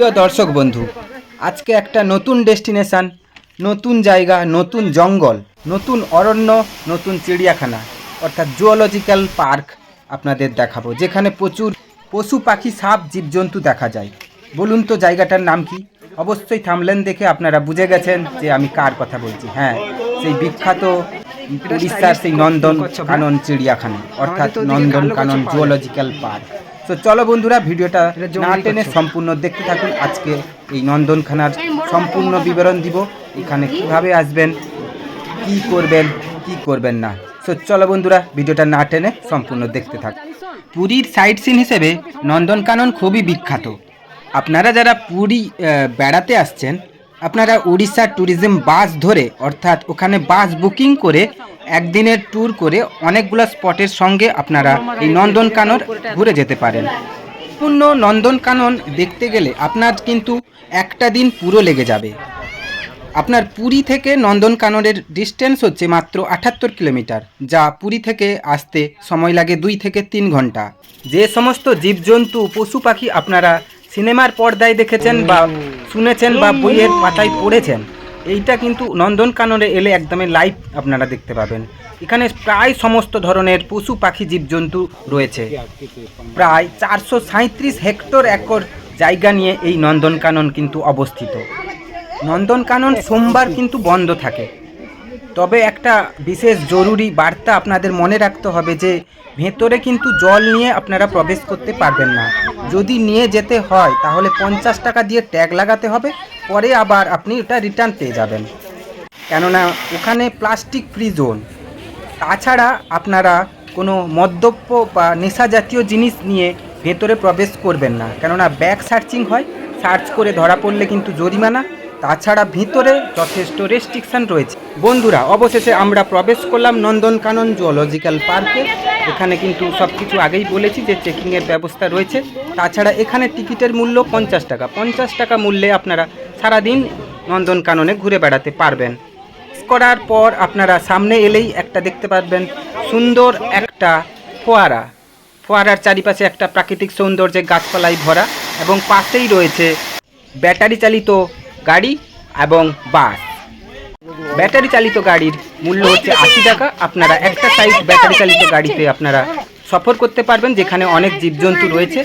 প্রিয় দর্শক বন্ধু, আজকে একটা নতুন ডেস্টিনেশন, নতুন জায়গা, নতুন জঙ্গল, নতুন অরণ্য, নতুন চিড়িয়াখানা, অর্থাৎ জুওলজিক্যাল পার্ক আপনাদের দেখাবো, যেখানে প্রচুর পশু পাখি, সাপ, জীবজন্তু দেখা যায়। বলুন তো জায়গাটার নাম কি? অবশ্যই থামলেন দেখে আপনারা বুঝে গেছেন যে আমি কার কথা বলছি। হ্যাঁ সেই বিখ্যাত উড়িষ্যার সেই নন্দন কানন চিড়িয়াখানা অর্থাৎ নন্দন কানন জুওলজিক্যাল পার্ক। তো চলো বন্ধুরা ভিডিওটা না টেনে সম্পূর্ণ দেখতে থাকুন। আজকে এই নন্দনখানার সম্পূর্ণ বিবরণ দিব। এখানে কীভাবে আসবেন কি করবেন কি করবেন না। তো চলো বন্ধুরা ভিডিওটা না টেনে সম্পূর্ণ দেখতে থাকুন। পুরীর সাইট সিন হিসেবে নন্দনকানন খুবই বিখ্যাত। আপনারা যারা পুরী বেড়াতে আসছেন আপনারা উড়িষ্যা ট্যুরিজম বাস ধরে, অর্থাৎ ওখানে বাস বুকিং করে একদিনের ট্যুর করে অনেকগুলো স্পটের সঙ্গে আপনারা এই নন্দনকানন ঘুরে যেতে পারেন। পূর্ণ নন্দনকানন দেখতে গেলে আপনার কিন্তু একটা দিন পুরো লেগে যাবে। আপনার পুরী থেকে নন্দনকাননের ডিস্টেন্স হচ্ছে মাত্র আটাত্তর কিলোমিটার, যা পুরী থেকে আসতে সময় লাগে দুই থেকে তিন ঘণ্টা। যে সমস্ত জীবজন্তু, পশু পাখি আপনারা সিনেমার পর্দায় দেখেছেন বা শুনেছেন বা বইয়ের পাতায় পড়েছেন। এইটা কিন্তু নন্দনকাননে এলে একদমই লাইভ আপনারা দেখতে পাবেন। এখানে প্রায় সমস্ত ধরনের পশু পাখি জীবজন্তু রয়েছে। প্রায় চারশো সাঁত্রিশ হেক্টর একর জায়গা নিয়ে এই নন্দনকানন কিন্তু অবস্থিত। নন্দনকানন সোমবার কিন্তু বন্ধ থাকে। তবে একটা বিশেষ জরুরি বার্তা আপনাদের মনে রাখতে হবে যে, ভেতরে কিন্তু জল নিয়ে আপনারা প্রবেশ করতে পারবেন না। যদি নিয়ে যেতে হয়, তাহলে পঞ্চাশ টাকা দিয়ে ট্যাগ লাগাতে হবে, পরে আবার আপনি ওটা রিটার্ন পেয়ে যাবেন। কেননা, ওখানে প্লাস্টিক ফ্রি জোন তাছাড়া আপনারা কোনো মদ্যপ্য বা নেশা জাতীয় জিনিস নিয়ে ভেতরে প্রবেশ করবেন না। কেননা ব্যাগ সার্চিং হয় সার্চ করে ধরা পড়লে কিন্তু জরিমানা। তাছাড়া ভিতরে যথেষ্ট রেস্ট্রিকশন রয়েছে। বন্ধুরা, অবশেষে আমরা প্রবেশ করলাম নন্দনকানন জুওলজিক্যাল পার্কে এখানে কিন্তু সব কিছু আগেই বলেছি যে চেকিংয়ের ব্যবস্থা রয়েছে। তাছাড়া এখানে টিকিটের মূল্য পঞ্চাশ টাকা। পঞ্চাশ টাকা মূল্যে আপনারা সারাদিন নন্দনকাননে ঘুরে বেড়াতে পারবেন। করার পর আপনারা সামনে এলেই একটা দেখতে পারবেন সুন্দর একটা ফোয়ারা। ফোয়ারার চারিপাশে একটা প্রাকৃতিক সৌন্দর্যে গাছপালায় ভরা এবং পাশেই রয়েছে ব্যাটারি চালিত গাড়ি এবং বাস। ব্যাটারি চালিত গাড়ির মূল্য হচ্ছে আশি টাকা। আপনারা একটা সাইজ ব্যাটারি চালিত গাড়িতে আপনারা সফর করতে পারবেন, যেখানে অনেক জীবজন্তু রয়েছে।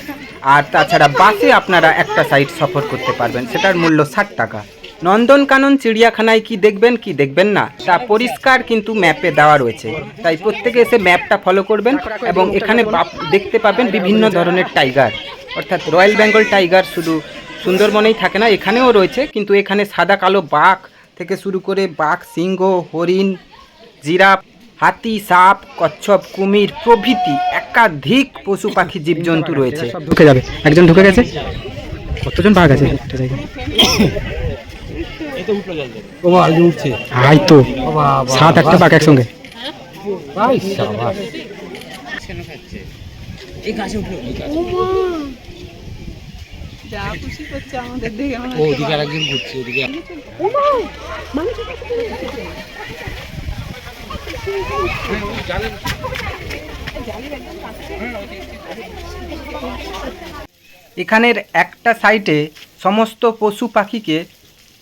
আর তাছাড়া বাসে আপনারা একটা সাইড সফর করতে পারবেন, সেটার মূল্য ষাট টাকা। নন্দনকানন চিড়িয়াখানায় কি দেখবেন কি দেখবেন না, তা পরিষ্কার কিন্তু ম্যাপে দেওয়া রয়েছে। তাই প্রত্যেকে এসে ম্যাপটা ফলো করবেন এবং এখানে দেখতে পাবেন বিভিন্ন ধরনের টাইগার অর্থাৎ রয়্যাল বেঙ্গল টাইগার শুধু সুন্দরবনেই থাকে না এখানেও রয়েছে। কিন্তু এখানে সাদা কালো বাঘ থেকে শুরু করে বাঘ সিংহ হরিণ জিরাফ হাতি সাপ কচ্ছপ কুমির প্রভৃতি একাধিক পশু পাখি জীবজন্তু রয়েছে। ঢুকে যাবে। একজন ঢুকে গেছে? কতজন বাঘ আছে? একটা জায়গায় তো সাত বাঘ একসঙ্গে। যা খুশি করছে আমাদের দেখে ও ওদিকে আরেকজন ঘুরছে ওদিকে এখানের একটা সাইটে সমস্ত পশু পাখিকে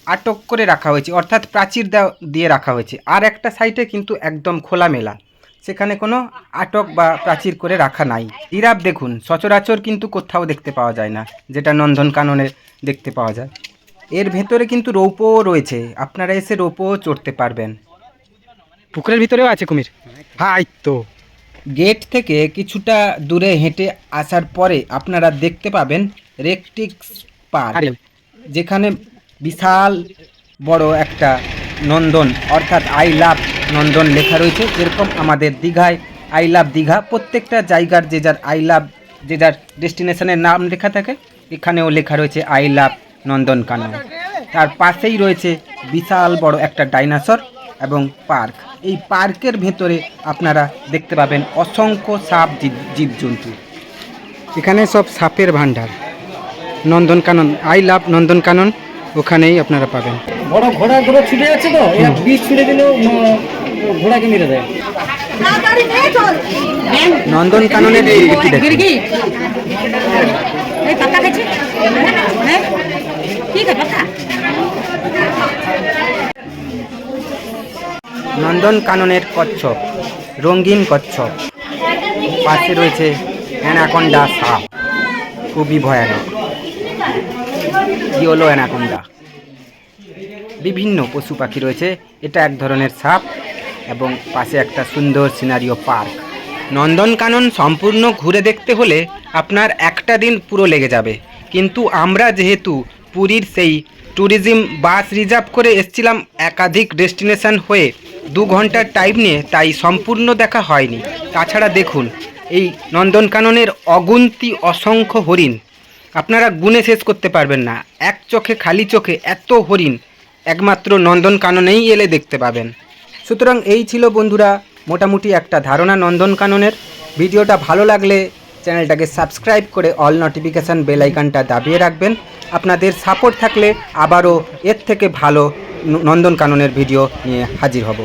আটক করে রাখা হয়েছে অর্থাৎ প্রাচীর দিয়ে রাখা হয়েছে। আর একটা সাইটে কিন্তু একদম খোলামেলা। সেখানে কোনো আটক বা প্রাচীর করে রাখা নাই। জিরাফ দেখুন সচরাচর কিন্তু কোথাও দেখতে পাওয়া যায় না যেটা নন্দনকাননে দেখতে পাওয়া যায়। এর ভেতরে কিন্তু রৌপোও রয়েছে আপনারা এসে রৌপোও চড়তে পারবেন। পুকুরের ভিতরেও আছে কুমির? হাই তো। গেট থেকে কিছুটা দূরে হেঁটে আসার পরে আপনারা দেখতে পাবেন রেকটিক্স পার্ক যেখানে বিশাল বড় একটা নন্দন অর্থাৎ আই লাভ নন্দন লেখা রয়েছে। যেরকম আমাদের দীঘায় আই লাভ দীঘা। প্রত্যেকটা জায়গার যে যার আই লাভ, যে যার ডেস্টিনেশনের নাম লেখা থাকে, এখানেও লেখা রয়েছে আই লাভ নন্দনকানন তার পাশেই রয়েছে বিশাল বড় একটা ডাইনোসর এবং পার্ক। এই পার্কের ভেতরে আপনারা দেখতে পাবেন অসংখ্য সাপ জীব- জীবজন্তু। এখানে সব সাপের ভান্ডার নন্দনকানন আই লাভ নন্দনকানন ওখানেই আপনারা পাবেন। বড় ঘোড়াগুলো ছুটে যাচ্ছে তো? এরা বীজ ছুটে দিলেও ঘোড়াকে মেরে দেয়। কাকা খাচ্ছে হ্যাঁ। নন্দনকাননের কচ্ছপ রঙিন কচ্ছপ। পাশে রয়েছে অ্যানাকন্ডা সাপ। খুবই ভয়ানক। কি হলো অ্যানাকন্ডা? বিভিন্ন পশু পাখি রয়েছে। এটা এক ধরনের সাপ এবং পাশে একটা সুন্দর সিনারিও পার্ক। নন্দনকানন সম্পূর্ণ ঘুরে দেখতে হলে আপনার একটা দিন পুরো লেগে যাবে। কিন্তু আমরা যেহেতু পুরীর সেই ট্যুরিজম বাস রিজার্ভ করে এসছিলাম একাধিক ডেস্টিনেশন হয়ে দু ঘণ্টার টাইম নিয়ে, তাই সম্পূর্ণ দেখা হয়নি। তাছাড়া দেখুন, এই নন্দনকাননের অগুন্তি অসংখ্য হরিণ। আপনারা গুণে শেষ করতে পারবেন না। এক চোখে খালি চোখে এত হরিণ। একমাত্র নন্দনকাননেই এলে দেখতে পাবেন। সুতরাং এই ছিল বন্ধুরা, মোটামুটি একটা ধারণা নন্দনকাননের। ভিডিওটা ভালো লাগলে চ্যানেলটাকে সাবস্ক্রাইব করে অল নোটিফিকেশান বেল আইকনটা দাবিয়ে রাখবেন। আপনাদের সাপোর্ট থাকলে আবারও এর থেকে ভালো নন্দন নন্দনকাননের ভিডিও নিয়ে হাজির হব।